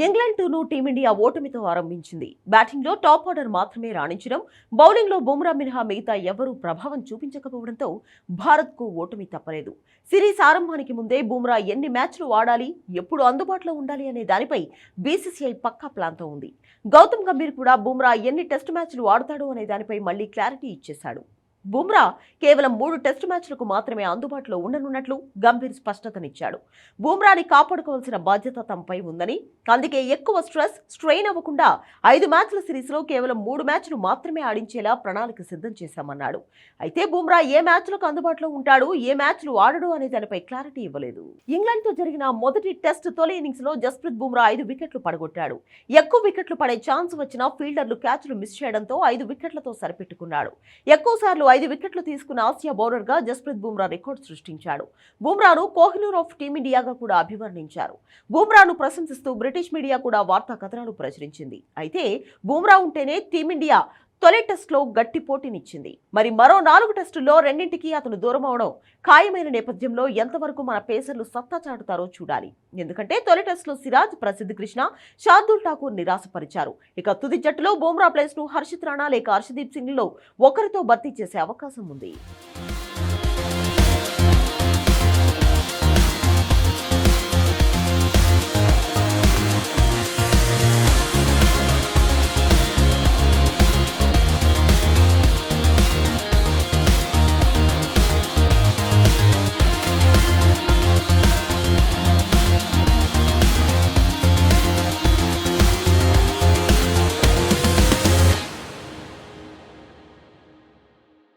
England టూను team India ఓటమితో ఆరంభించింది. బ్యాటింగ్లో top order మాత్రమే రాణించడం బౌలింగ్లో బుమ్రా మినహా మిగతా ఎవరూ ప్రభావం చూపించకపోవడంతో భారత్కు ఓటమి తప్పలేదు. సిరీస్ ఆరంభానికి ముందే బుమ్రా ఎన్ని మ్యాచ్లు ఆడాలి ఎప్పుడు అందుబాటులో ఉండాలి అనే దానిపై బీసీసీఐ పక్కా ప్లాన్తో ఉంది. గౌతమ్ గంభీర్ కూడా బుమ్రా ఎన్ని టెస్ట్ మ్యాచ్లు ఆడతాడు అనే దానిపై మళ్ళీ క్లారిటీ ఇచ్చేశాడు. బుమ్రా కేవలం మూడు టెస్టు మ్యాచ్లకు మాత్రమే అందుబాటులో ఉండనున్నట్లు గంభీర్ స్పష్టతనిచ్చాడు. బుమ్రాని కాపాడుకోవాల్సిన బాధ్యత తమపై ఉందని అందుకే ఎక్కువ స్ట్రెస్ స్ట్రెయిన్ అవ్వకుండా ఐదు మ్యాచ్ల సిరీస్లో కేవలం మూడు మ్యాచ్లు మాత్రమే ఆడించేలా ప్రణాళిక సిద్ధం చేశామన్నాడు. అయితే బుమ్రా ఏ మ్యాచ్లకు అందుబాటులో ఉంటాడు ఏ మ్యాచ్లు ఆడడు అనే దానిపై క్లారిటీ ఇవ్వలేదు. ఇంగ్లాండ్తో జరిగిన మొదటి టెస్ట్ తొలి ఇన్నింగ్స్లో జస్ప్రీత్ బుమ్రా ఐదు వికెట్లు పడగొట్టాడు. ఎక్కువ వికెట్లు పడే ఛాన్స్ వచ్చినా ఫీల్డర్లు క్యాచ్లు మిస్ చేయడంతో ఐదు వికెట్లతో సరిపెట్టుకున్నాడు. ఎక్కువ సార్లు ఐదు వికెట్లు తీసుకున్న ఆసియా బౌలర్గా జస్ప్రీత్ బుమ్రా రికార్డు సృష్టించాడు. బుమ్రాను కోహ్లూర్ ఆఫ్ టీమిండియాగా కూడా అభివర్ణించారు. బుమ్రాను ప్రశంసిస్తూ బ్రిటిష్ మీడియా కూడా వార్తా కథనాలు ప్రచురించింది. అయితే బుమ్రా ఉంటేనే టీమిండియా తొలి టెస్టులో గట్టి పోటీనిచ్చింది. మరి మరో నాలుగు టెస్టుల్లో రెండింటికి అతను దూరం అవడం ఖాయమైన నేపథ్యంలో ఎంతవరకు మన పేసర్లు సత్తా చాటుతారో చూడాలి. ఎందుకంటే తొలి టెస్టులో సిరాజ్ ప్రసిద్ధ్ కృష్ణ షార్దుల్ ఠాకూర్ నిరాశపరిచారు. ఇక తుది జట్టులో బూమ్రా ప్లేస్ను హర్షిత్ రాణా లేక హర్షదీప్ సింగ్లో ఒకరితో భర్తీ చేసే అవకాశం ఉంది.